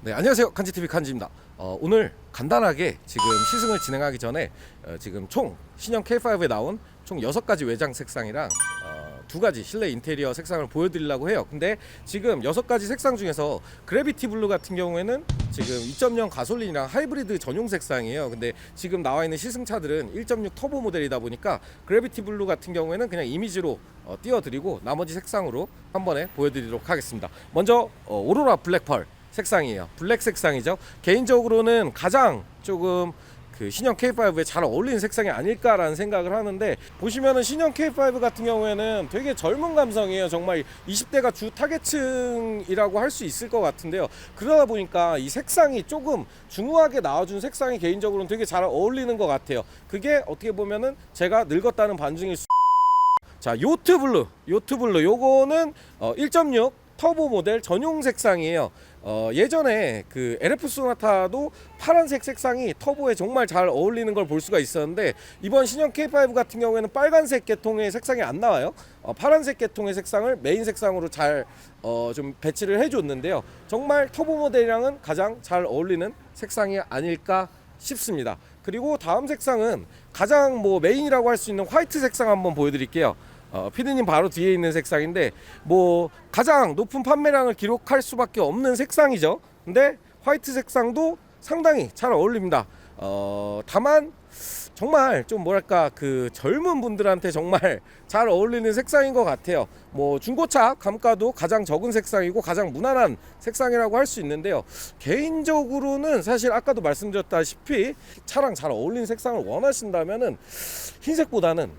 네, 안녕하세요. 칸지TV 칸지입니다. 어, 오늘 간단하게 지금 시승을 진행하기 전에 어, 지금 총 신형 K5에 나온 총 6가지 외장 색상이랑 어, 두 가지 실내 인테리어 색상을 보여드리려고 해요. 근데 지금 6가지 색상 중에서 그래비티 블루 같은 경우에는 지금 2.0 가솔린이랑 하이브리드 전용 색상이에요. 근데 지금 나와 있는 시승차들은 1.6 터보 모델이다 보니까 그래비티 블루 같은 경우에는 그냥 이미지로 어, 띄워드리고 나머지 색상으로 한 번에 보여드리도록 하겠습니다. 먼저 어, 오로라 블랙펄 색상이에요. 블랙 색상이죠. 개인적으로는 가장 조금 그 신형 K5에 잘 어울리는 색상이 아닐까라는 생각을 하는데 보시면은 신형 K5 같은 경우에는 되게 젊은 감성이에요. 정말 20대가 주 타겟층이라고 할 수 있을 것 같은데요. 그러다 보니까 이 색상이 조금 중후하게 나와준 색상이 개인적으로는 되게 잘 어울리는 것 같아요. 그게 어떻게 보면은 제가 늙었다는 반증일 수. 자 요트 블루, 요트 블루 요거는 어, 1.6 터보 모델 전용 색상이에요. 어, 예전에 그 LF 소나타도 파란색 색상이 터보에 정말 잘 어울리는 걸 볼 수가 있었는데 이번 신형 K5 같은 경우에는 빨간색 계통의 색상이 안 나와요. 어, 파란색 계통의 색상을 메인 색상으로 잘 어, 좀 배치를 해줬는데요. 정말 터보 모델이랑은 가장 잘 어울리는 색상이 아닐까 싶습니다. 그리고 다음 색상은 가장 뭐 메인이라고 할 수 있는 화이트 색상 한번 보여드릴게요. 어, 피디님 바로 뒤에 있는 색상인데 뭐 가장 높은 판매량을 기록할 수밖에 없는 색상이죠. 근데 화이트 색상도 상당히 잘 어울립니다. 어, 다만 정말 좀 뭐랄까 그 젊은 분들한테 정말 잘 어울리는 색상인 것 같아요. 뭐 중고차 감가도 가장 적은 색상이고 가장 무난한 색상이라고 할 수 있는데요. 개인적으로는 사실 아까도 말씀드렸다시피 차랑 잘 어울리는 색상을 원하신다면은 흰색보다는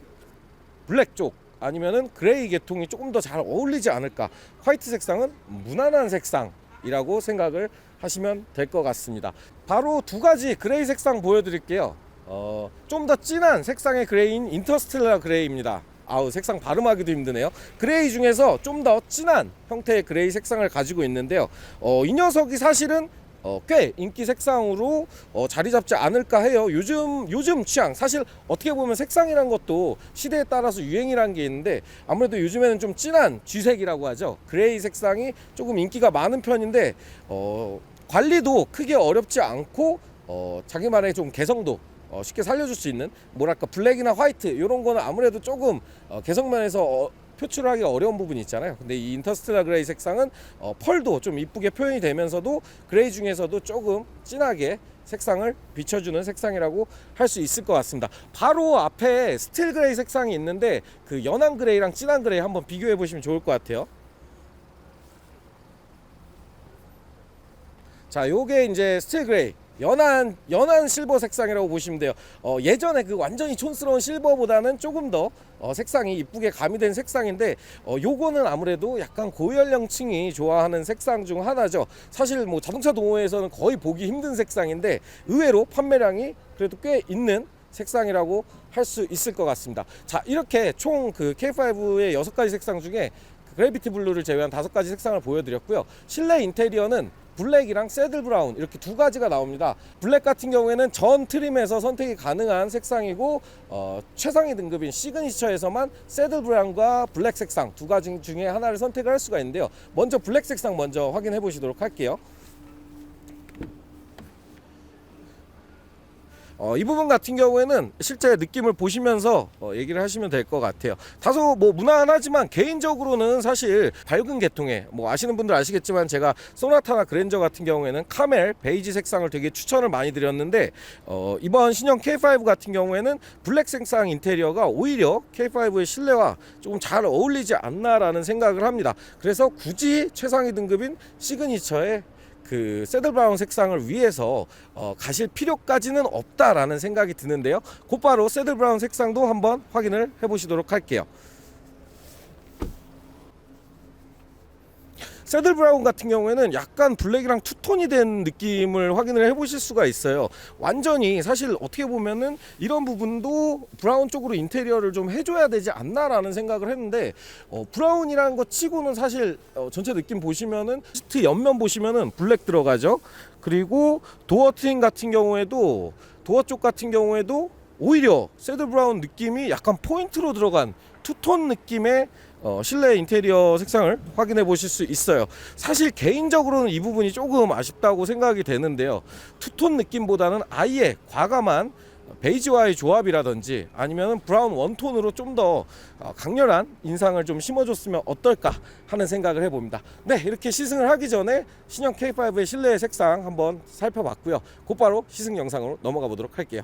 블랙 쪽 아니면은 그레이 계통이 조금 더 잘 어울리지 않을까. 화이트 색상은 무난한 색상이라고 생각을 하시면 될 것 같습니다. 바로 두 가지 그레이 색상 보여드릴게요. 어, 좀 더 진한 색상의 그레이인 인터스텔라 그레이입니다. 아우 색상 발음하기도 힘드네요. 그레이 중에서 좀 더 진한 형태의 그레이 색상을 가지고 있는데요. 어, 이 녀석이 사실은 어, 꽤 인기 색상으로 어, 자리 잡지 않을까 해요. 요즘 요즘 취향 사실 어떻게 보면 색상이란 것도 시대에 따라서 유행이라는 게 있는데 아무래도 요즘에는 좀 진한 쥐색이라고 하죠. 그레이 색상이 조금 인기가 많은 편인데 어, 관리도 크게 어렵지 않고 어, 자기만의 좀 개성도 어, 쉽게 살려줄 수 있는 뭐랄까 블랙이나 화이트 이런 거는 아무래도 조금 어, 개성면에서 어, 표출하기 어려운 부분이 있잖아요. 근데 이 인터스텔라 그레이 색상은 어, 펄도 좀 이쁘게 표현이 되면서도 그레이 중에서도 조금 진하게 색상을 비춰주는 색상이라고 할 수 있을 것 같습니다. 바로 앞에 스틸 그레이 색상이 있는데 그 연한 그레이랑 진한 그레이 한번 비교해 보시면 좋을 것 같아요. 자, 요게 이제 스틸 그레이. 연한 연한 실버 색상이라고 보시면 돼요. 어, 예전에 그 완전히 촌스러운 실버보다는 조금 더 어, 색상이 이쁘게 가미된 색상인데 어, 요거는 아무래도 약간 고연령층이 좋아하는 색상 중 하나죠. 사실 뭐 자동차 동호회에서는 거의 보기 힘든 색상인데 의외로 판매량이 그래도 꽤 있는 색상이라고 할 수 있을 것 같습니다. 자, 이렇게 총 그 K5의 여섯 가지 색상 중에 그 그래비티 블루를 제외한 다섯 가지 색상을 보여드렸고요. 실내 인테리어는 블랙이랑 새들 브라운 이렇게 두 가지가 나옵니다. 블랙 같은 경우에는 전 트림에서 선택이 가능한 색상이고 어, 최상위 등급인 시그니처에서만 새들 브라운과 블랙 색상 두 가지 중에 하나를 선택을 할 수가 있는데요. 먼저 블랙 색상 먼저 확인해 보시도록 할게요. 어, 이 부분 같은 경우에는 실제 느낌을 보시면서 어, 얘기를 하시면 될 것 같아요. 다소 뭐 무난하지만 개인적으로는 사실 밝은 계통의 뭐 아시는 분들 아시겠지만 제가 소나타나 그랜저 같은 경우에는 카멜 베이지 색상을 되게 추천을 많이 드렸는데 어, 이번 신형 K5 같은 경우에는 블랙 색상 인테리어가 오히려 K5의 실내와 조금 잘 어울리지 않나라는 생각을 합니다. 그래서 굳이 최상위 등급인 시그니처의 그 새들 브라운 색상을 위해서 어, 가실 필요까지는 없다라는 생각이 드는데요. 곧바로 새들 브라운 색상도 한번 확인을 해보시도록 할게요. 새들 브라운 같은 경우에는 약간 블랙이랑 투톤이 된 느낌을 확인을 해보실 수가 있어요. 완전히 사실 어떻게 보면은 이런 부분도 브라운 쪽으로 인테리어를 좀 해줘야 되지 않나라는 생각을 했는데 어, 브라운이라는 것 치고는 사실 어, 전체 느낌 보시면은 시트 옆면 보시면은 블랙 들어가죠. 그리고 도어 트림 같은 경우에도 도어 쪽 같은 경우에도 오히려 새들 브라운 느낌이 약간 포인트로 들어간 투톤 느낌의 어, 실내 인테리어 색상을 확인해 보실 수 있어요. 사실 개인적으로는 이 부분이 조금 아쉽다고 생각이 되는데요. 투톤 느낌보다는 아예 과감한 베이지와의 조합이라든지 아니면 브라운 원톤으로 좀 더 강렬한 인상을 좀 심어줬으면 어떨까 하는 생각을 해봅니다. 네, 이렇게 시승을 하기 전에 신형 K5의 실내 색상 한번 살펴봤고요. 곧바로 시승 영상으로 넘어가 보도록 할게요.